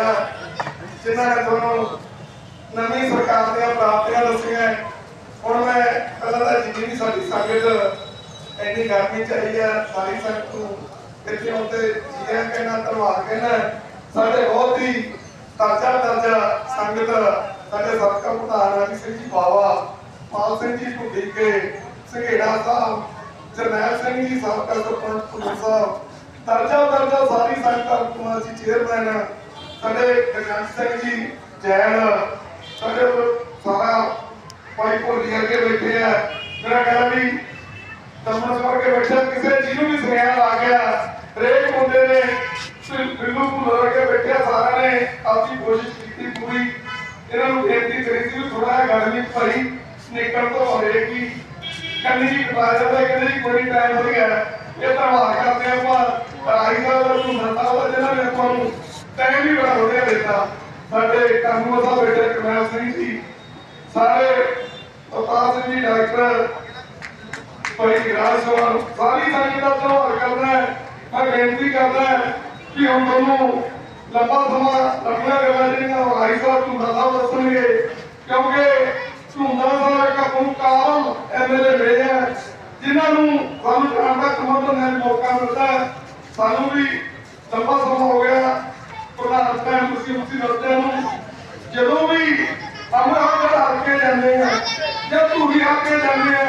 ਆ ਜਿਨ੍ਹਾਂ ਨੇ ਤੁਹਾਨੂੰ ਨਵੀਂ ਸਰਕਾਰ ਦੀਆਂ ਪ੍ਰਾਪਤੀਆਂ ਦੱਸੀਆਂ ਹੁਣ ਮੈਂ ਪਹਿਲਾਂ ਤਾਂ ਜਿੰਨੀ ਵੀ ਸਾਡੀ ਸੰਗਤ ਇੰਨੀ ਗਰਮੀ ਚ ਆਈ ਆ, ਸਾਰੀ ਸੰਗਤ ਨੂੰ ਇੱਥੇ ਆਉਂਦੇ ਜੀਆਂ ਕਹਿਣਾ ਧੰਨਵਾਦ ਕਹਿਣਾ ਸਾਡੇ ਬਹੁਤ ਹੀ ਦਰਜਾ ਦਰਜਾ ਸੰਗਤ, ਸਾਡੇ ਸਤਿਕਾਰ ਪ੍ਰਧਾਨ ਰਾਜੀ ਸਿੰਘ ਜੀ ਬਾਵਾ, ਪਾਲ ਸਿੰਘ ਜੀ ਢੁੱਡੀਕੇ ਸੰਘੇੜਾ ਸਾਹਿਬ, ਜਰਨੈਲ ਸਿੰਘ ਜੀ, ਸਾਬਕਾ ਸਰਪੰਚ ਪੁਲਿਸ ਸਾਹਿਬ, ਦਰਜਾ ਦਰਜਾ ਸਾਰੀ ਸੰਗਤ ਕੁਮਾਰ ਜੀ ਚੇਅਰਮੈਨ ਸਾਡੇ ਗਗਨ ਸਿੰਘ ਜੀ ਜੈਨ ਸਾਡੇ ਸਾਰਾ ਭਾਈ ਭੋਲੀ ਅੱਗੇ ਬੈਠੇ ਆ। ਮੇਰਾ ਕਹਿੰਦਾ ਵੀ ਦਮਨ ਕਰਕੇ ਬੈਠੇ ਕਿਸੇ ਜਿਹਨੂੰ ਵੀ ਸੁਨੇਹਾ ਲਾ ਗਿਆ ਹਰੇਕ ਮੁੰਡੇ ਨੇ ਬਿੱਲੂ ਭੁੱਲਰ ਅੱਗੇ ਬੈਠੇ ਆ, ਸਾਰਿਆਂ ਨੇ ਆਪਣੀ ਕੋਸ਼ਿਸ਼ ਕੀਤੀ ਪੂਰੀ। ਇਹਨਾਂ ਨੂੰ ਬੇਨਤੀ ਕਰੀ ਸੀ ਵੀ ਥੋੜਾ ਜਿਹਾ ਗਰਮੀ ਭਰੀ ਨਿਕਲ ਤੋਂ ਹੋਏਗੀ ਕੰਨੀ ਜੀ ਕਟਾ ਜਾਂਦਾ ਕਹਿੰਦੇ ਜੀ ਕੋਈ ਟਾਈਮ ਹੋ। ਗਿਆ ਇਹ ਧੰਨਵਾਦ ਕਰਦੇ ਆਪਾਂ ਰਾਈ ਸਾਹਿਬ ਦਾ ਨੂੰ ਮਰਤਾ ਹੋਇਆ ਜਿਹਨਾਂ ਨੇ ਆਪਾਂ ਨੂੰ ਟਾਈਮ ਵੀ ਬੜਾ ਵਧੀਆ ਦਿੱਤਾ। ਸਾਡੇ ਕਾਨੂੰਨ ਸਾਹਿਬ ਬੇਟੇ ਕਰਨੈਲ ਸਿੰਘ ਜੀ, ਸਾਰੇ ਅਵਤਾਰ ਸਿੰਘ ਜੀ, ਡਾਕਟਰ ਭਾਈ ਰਾਜ ਸਾਰੀ ਸੰਗਤ ਦਾ ਧੰਨਵਾਦ ਕਰਦਾ ਹੈ। ਮੈਂ ਬੇਨਤੀ ਕਰਦਾ ਹੈ ਕਿ ਹੁਣ ਤੁਹਾਨੂੰ ਲੰਬਾ ਸਮਾਂ ਲੰਬੀਆਂ ਗੱਲਾਂ ਜਿਹੜੀਆਂ ਵਾਰੀ ਸਾਹਿਬ ਝੂੰਦਾ ਸਾਹਿਬ ਦੱਸਣਗੇ ਕਿਉਂਕਿ ਝੂੰਦਾ ਸਾਹਿਬ ਇੱਕ ਆਪਾਂ ਨੂੰ ਐਮਐਲਏ ਮਿਲੇ ਆ, ਜਿਨ੍ਹਾਂ ਨੂੰ ਸਾਨੂੰ ਜਾਣ ਦਾ ਸਮਰਥਨ ਦੇਣ ਮੌਕਾ ਮਿਲਦਾ ਸਾਨੂੰ ਵੀ ਲੰਬਾ ਸਮਾਂ ਹੋ ਗਿਆ। ਪ੍ਰਧਾਨ ਸਾਹਿਬ ਤੁਸੀਂ ਤੁਸੀਂ ਦੱਸਦੇ ਨੂੰ ਜਦੋਂ ਵੀ ਅਮਰ ਹੱਕ ਕੇ ਜਾਂਦੇ ਆ, ਜਾਂ ਧੂਰੀ ਹੱਕ ਕੇ ਜਾਂਦੇ ਆ